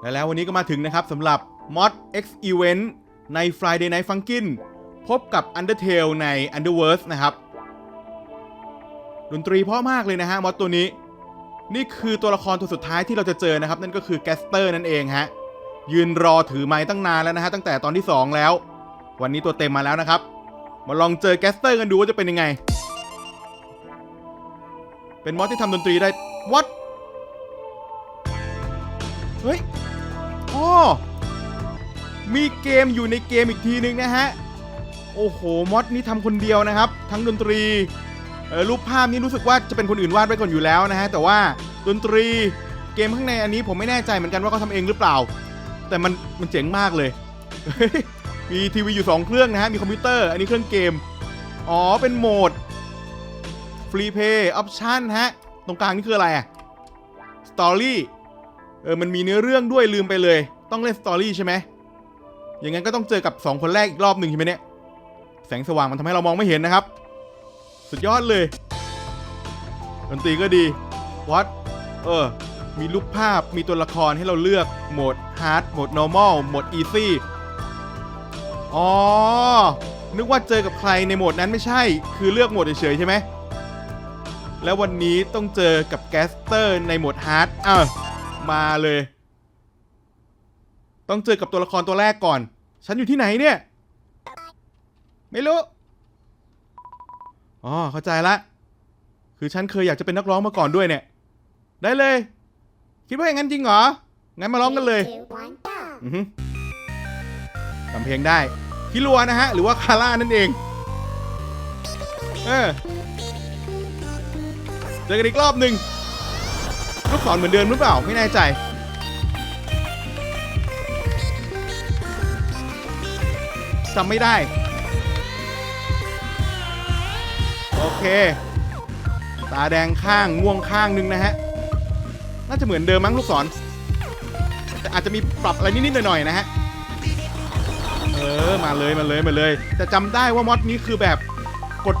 และแล้ววันนี้ก็มาถึงนะครับสำหรับ Mod X Event ใน Friday Night Funkin พบกับ Undertale ใน Underverse นะครับ ดนตรีเพราะมากเลยนะฮะมอดตัวนี้ นี่คือตัวละครตัวสุดท้ายที่เราจะเจอนะครับ นั่นก็คือแกสเตอร์นั่นเองฮะ ยืนรอถือไม้ตั้งนานแล้วนะฮะตั้งแต่ตอนที่ 2 แล้ว วันนี้ตัวเต็มมาแล้วนะครับ มาลองเจอแกสเตอร์กันดูว่าจะเป็นยังไง เป็นมอดที่ทำดนตรีได้ what เฮ้ย มีเกมอยู่ในเกมอีกทีนึงนะฮะ โอ้โหมอดนี้ทำคนเดียวนะครับ ทั้งดนตรีรูปภาพนี้รู้สึกว่าจะเป็นคนอื่นวาดไว้ก่อนอยู่แล้วนะฮะ แต่ว่าดนตรีเกมข้างในอันนี้ผมไม่แน่ใจเหมือนกันว่าเขาทำเองหรือเปล่า แต่มันมันเจ๋งมากเลย มีทีวีอยู่ 2 เครื่องนะฮะ มีคอมพิวเตอร์ อันนี้เครื่องเกม อ๋อ เป็นโหมดฟรีเพย์ออปชั่นฮะ ตรงกลางนี่คืออะไรอะสตอรี่ เออมันมีเนื้อเรื่องด้วยลืมไปเลย ต้องเล่นสตอรี่ใช่ไหมอย่างงั้นก็ต้องเจอกับ 2 คนแรกอีกรอบหนึ่งใช่ไหมเนี่ย แสงสว่างมันทำให้เรามองไม่เห็นนะครับ สุดยอดเลยดนตรีก็ดีวัดเออ มีรูปภาพมีตัวละครให้เราเลือกโหมด Hard โหมด Normal โหมด Easy อ๋อ นึกว่าเจอกับใครในโหมดนั้นไม่ใช่ คือเลือกโหมดเฉยๆใช่ไหมแล้ววันนี้ต้องเจอกับแกสเตอร์ในโหมด Hard อะ มาเลย ต้องเจอกับตัวละครตัวแรกก่อน ฉันอยู่ที่ไหนเนี่ย ไม่รู้ อ๋อ เข้าใจละ คือฉันเคยอยากจะเป็นนักร้องมาก่อนด้วยเนี่ย ได้เลย คิดว่าอย่างนั้นจริงเหรอ งั้นมาร้องกันเลยอือฮึทำเพลงได้คิรัวนะฮะ หรือว่าคาร่านั่นเอง เออ เจอกันอีกรอบหนึ่ง ลูกศรเหมือนเดิมหรือเปล่าไม่แน่ใจจำไม่ได้ โอเค ตาแดงข้างง่วงข้างนึงนะฮะ น่าจะเหมือนเดิมมั้งลูกศร แต่อาจจะมีปรับอะไรนิดๆหน่อยๆนะฮะ เออ มาเลยมาเลยมาเลย แต่จำได้ว่ามอดนี้คือแบบกด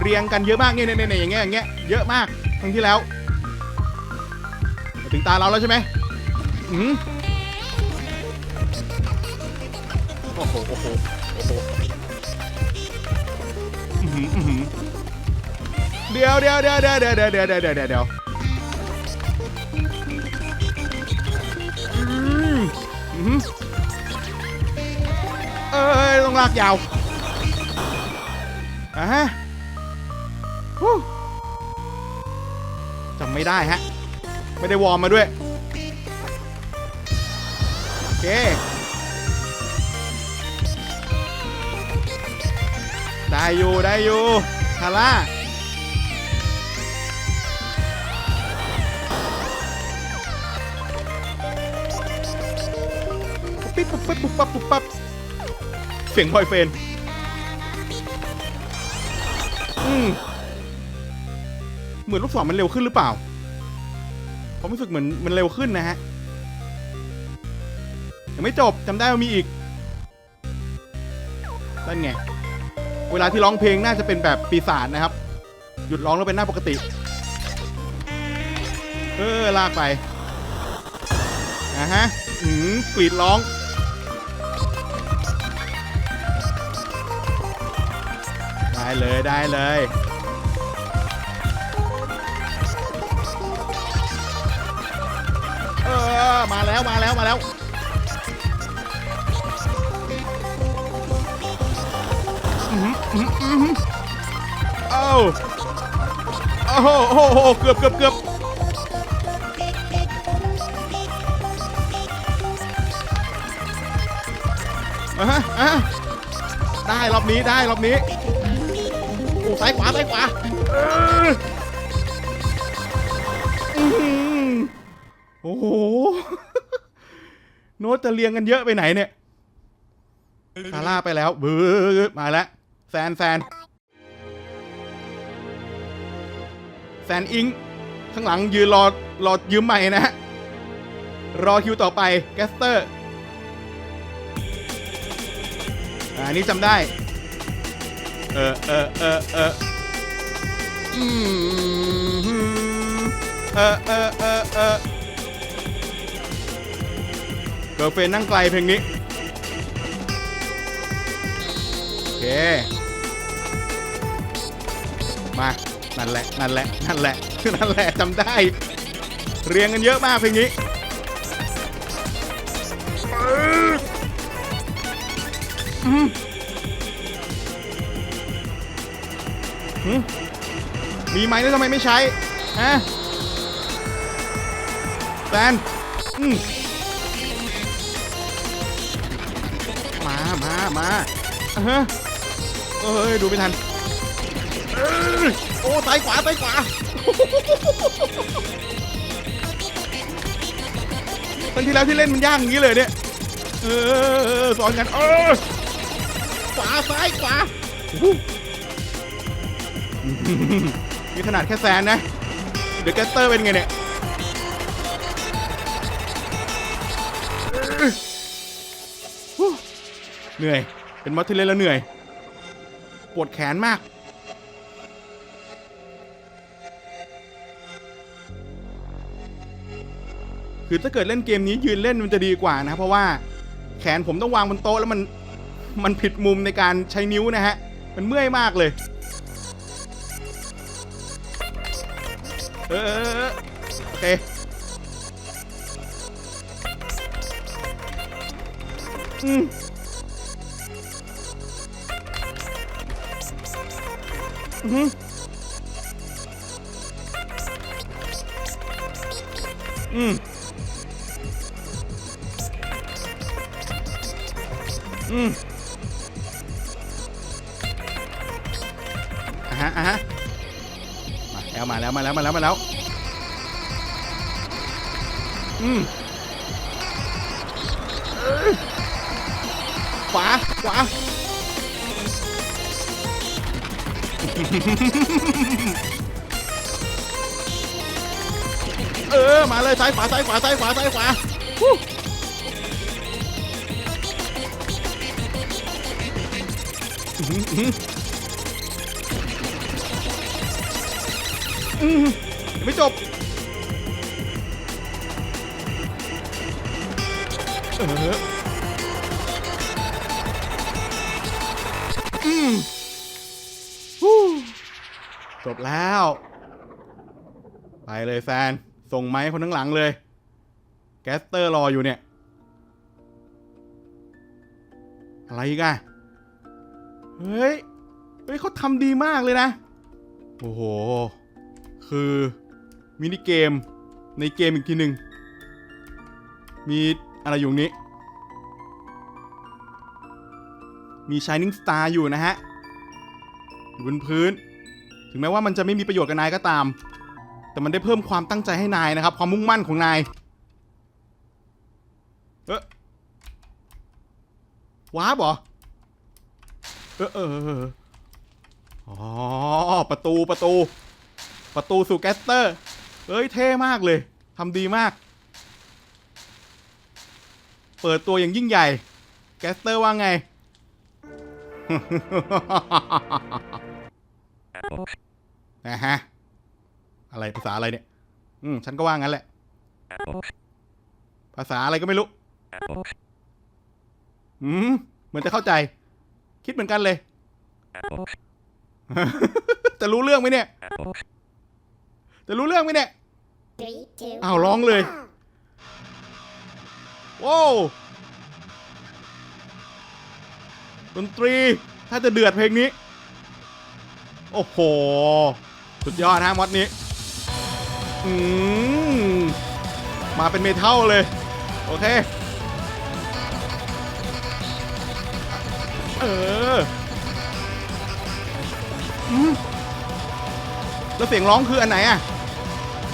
เรียงกันเยอะมากเนี่ยเนี่ยเนี่ยอย่างเงี้ยอย่างเงี้ยเยอะมากครั้งที่แล้ว ถึงตาเราแล้วใช่ไหมอืมโอ้โห โอ้โห โอ้โหอื้อหืออื้อหือเดี๋ยวเดี๋ยวเดี๋ยวเดี๋ยวเดี๋ยวเดี๋ยวเดี๋ยวเดี๋ยวเดี๋ยวเดี๋ยวอืมอื้อหือเอ้ยต้องลากยาวอะฮะฮู้จำไม่ได้ฮะ ไม่ได้วอร์มมาด้วย โอเค ได้อยู่ ได้อยู่คาร่าปุ๊บปิ๊บปุ๊บปิ๊บปุ๊บปั๊บปุ๊บปั๊บเสียงบอยเฟนอืมเหมือนลูกศรมันเร็วขึ้นหรือเปล่า ผมรู้สึกเหมือนมันเร็วขึ้นนะฮะ ยังไม่จบจำได้ว่ามีอีกนั่นไง เวลาที่ร้องเพลงน่าจะเป็นแบบปีศาจนะครับ หยุดร้องแล้วเป็นหน้าปกติ เออ ลากไปอะฮะอืมกรีดร้องได้เลยได้เลย เออ มาแล้วมาแล้วมาแล้ว เอ้าโอ้โหโอ้โหเกือบเกือบเกือบอะฮะอะได้รอบนี้ได้รอบนี้โอ้ซ้ายขวาซ้ายขวาเอออื้อหือ โอ้โห โน้ตจะเรียงกันเยอะไปไหนเนี่ยคาร่าไปแล้วบื้อมาแล้วแซนแซนแซนอิง ข้างหลังยืนรอรอยืมใหม่นะฮะ รอคิวต่อไปแกสเตอร์อันนี้จำได้ เออเออเออเอออืมเออเออเออ เกิร์ลเฟนนั่งไกลเพลงนี้ โอเค มา นั่นแหละ นั่นแหละ นั่นแหละ นั่นแหละจำได้ เรียงกันเยอะมากเพลงนี้อืมหืมมีไหมแล้วทำไมไม่ใช้ฮะแฟนอืม มามามาอะฮะเอ้ยดูไม่ทันเอ้ยโอ้ซ้ายขวาซ้ายขวา ตอนที่แล้วที่เล่นมันยากอย่างนี้เลยเนี่ย เออสอนกันเออขวาซ้ายขวาโอ้โหนี่ขนาดแค่แซนนะ เดี๋ยวแกสเตอร์เป็นไงเนี่ย เหนื่อย เป็นมอสที่เล่นแล้วเหนื่อย ปวดแขนมาก คือถ้าเกิดเล่นเกมนี้ยืนเล่นมันจะดีกว่านะเพราะว่าแขนผมต้องวางบนโต๊ะแล้วมันมันผิดมุมในการใช้นิ้วนะฮะ มันเมื่อยมากเลย เออเออเออโอเคอืม อือหืออืมอืมอะฮะอะฮะมาแล้วมาแล้วมาแล้วมาแล้วมาแล้ว อืมขวาขวา เออ มาเลยซ้ายขวาซ้ายขวาซ้ายขวาซ้ายขวาไม่จบเอออืม จบแล้ว ไปเลยแฟนส่งไม้คนทั้างหลังเลย แกสเตอร์รออยู่เนี่ย อะไรอีกันเฮ้ย เฮ้ยเขาทำดีมากเลยนะ โอ้โห คือมินิเกมในเกมอีกทีหนึ่ง มีอะไรอยู่นี้ มี Shining Star อยู่นะฮะ อยู่บนพื้น ถึงแม้ว่ามันจะไม่มีประโยชน์กับนายก็ตาม แต่มันได้เพิ่มความตั้งใจให้นายนะครับ ความมุ่งมั่นของนายเออว้าบเหรอเออเออเออเอออ๋อประตูประตู ประตูสู่แกสเตอร์เอ้ยเท่มากเลยทำดีมาก เปิดตัวอย่างยิ่งใหญ่ แกสเตอร์ว่าไง นะฮะ อะไรภาษาอะไรเนี่ย อืม ฉันก็ว่างั้นแหละ ภาษาอะไรก็ไม่รู้ อืม เหมือนจะเข้าใจ คิดเหมือนกันเลย จะรู้เรื่องไหมเนี่ย จะรู้เรื่องไหมเนี่ย อ้าวร้องเลยว้าวดนตรี ถ้าจะเดือดเพลงนี้ โอ้โห สุดยอดฮะมอดนี้อืมมาเป็นเมทัลเลย โอเค เอออืมแล้วเสียงร้องคืออันไหนอะ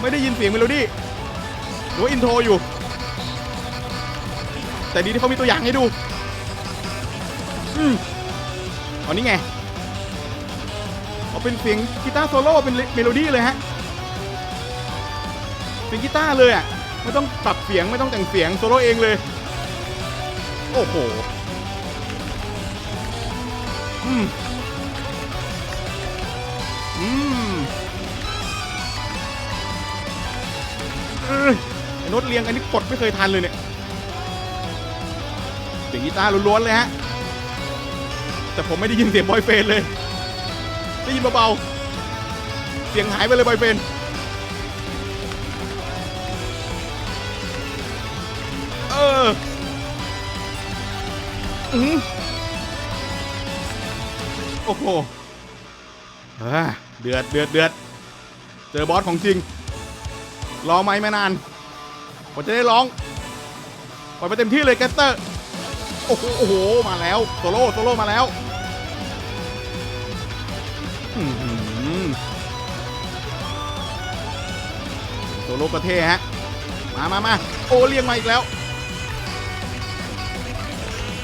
ไม่ได้ยินเสียงเมโลดี้หรือว่าอินโทรอยู่ แต่ดีที่เขามีตัวอย่างให้ดู อืมอันนี้ไง เป็นเสียงกีตาร์โซโล่เป็นเมโลดี้เลยฮะเสียงกีตาร์เลยอะไม่ต้องปรับเสียงไม่ต้องแต่งเสียงโซโล่เองเลย โอ้โหอืมอืมไอโน้ตเรียงอันนี้กดไม่เคยทันเลยเนี่ยสียงกีตาร์ล้วนๆเลยฮะแต่ผมไม่ได้ยินเสียงบอยเฟนเลย ได้ยินเบาๆ เสียงหายไปเลยบอยเฟนเอออือหือโอ้โหอ่าเดือดเดือดเดือดเจอบอสของจริง รอไม่มานานผมจะได้ร้องปล่อยไปเต็มที่เลยแกสเตอร์ โอ้โห มาแล้ว โซโล่ โซโล่ มาแล้ว โซโล่กระเท่ฮะ มามามาโอเรียงมาอีกแล้ว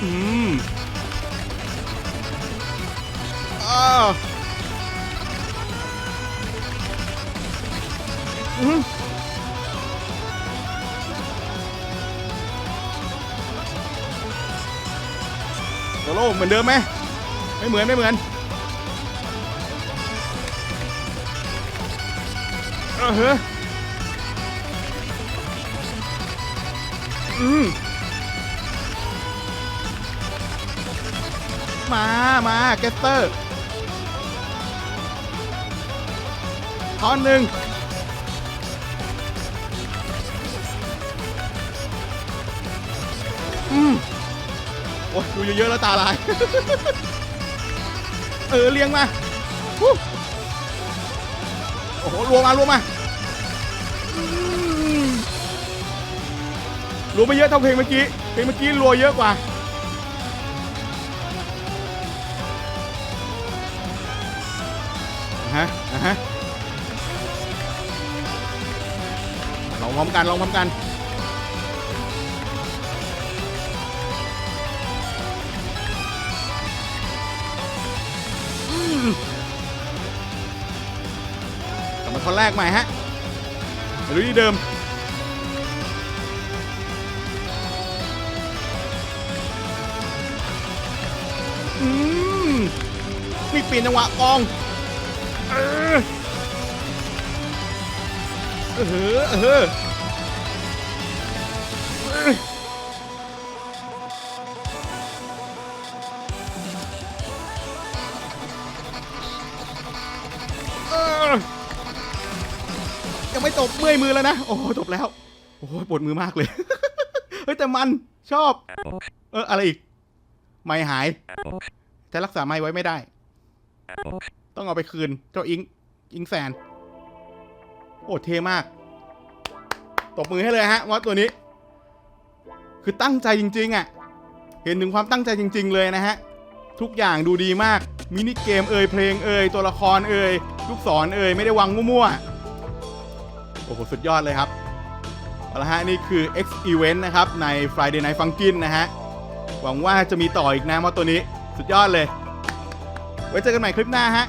อืมอ้าวอืมโซโล่เหมือนเดิมไหม ไม่เหมือน ไม่เหมือน เฮ้อืมมามาแกสเตอร์ทอนหนึ่งอืมโอ้ยดูเยอะๆแล้วตาลาย เออเลี้ยงมา โอ้โหรวมมารวมมา รวไม่เยอะเท่าเพลงเมื่อกี้ เพลงเมื่อกี้รัวเยอะกว่า ฮะฮะลองพร้อมกัน ลองพร้อมกัน กลับมาท่อนแรกใหม่ฮะ ดูที่เดิม อืมนี่เปลี่ยนจังหวะกอง เออ เออเออเออเอ ยังไม่จบเมื่อยมือแล้วนะ โอ้โหจบแล้ว โอ้โหปวดมือมากเลย เฮ้ยแต่มันชอบ เอออะไรอีก ไม่หายจะรักษาไม่ไว้ไม่ได้ ต้องเอาไปคืน เจ้าอิง อิงแซน โอ้เท่มาก ตบมือให้เลยฮะว่าตัวนี้ คือตั้งใจจริง ๆ อะ เห็นถึงความตั้งใจจริง ๆ เลยนะฮะ ทุกอย่างดูดีมาก มินิเกมเอ่ยเพลงเอ่ยตัวละครเอ่ยลูกศรเอ่ยไม่ได้วางมั่วๆ อ้โห สุดยอดเลยครับ เอาละฮะ นี่คือ X Event นะครับ ใน Friday Night Funkin นะฮะ หวังว่าจะมีต่ออีกนะว่าตัวนี้ สุดยอดเลย ไว้เจอกันใหม่คลิปหน้าฮะ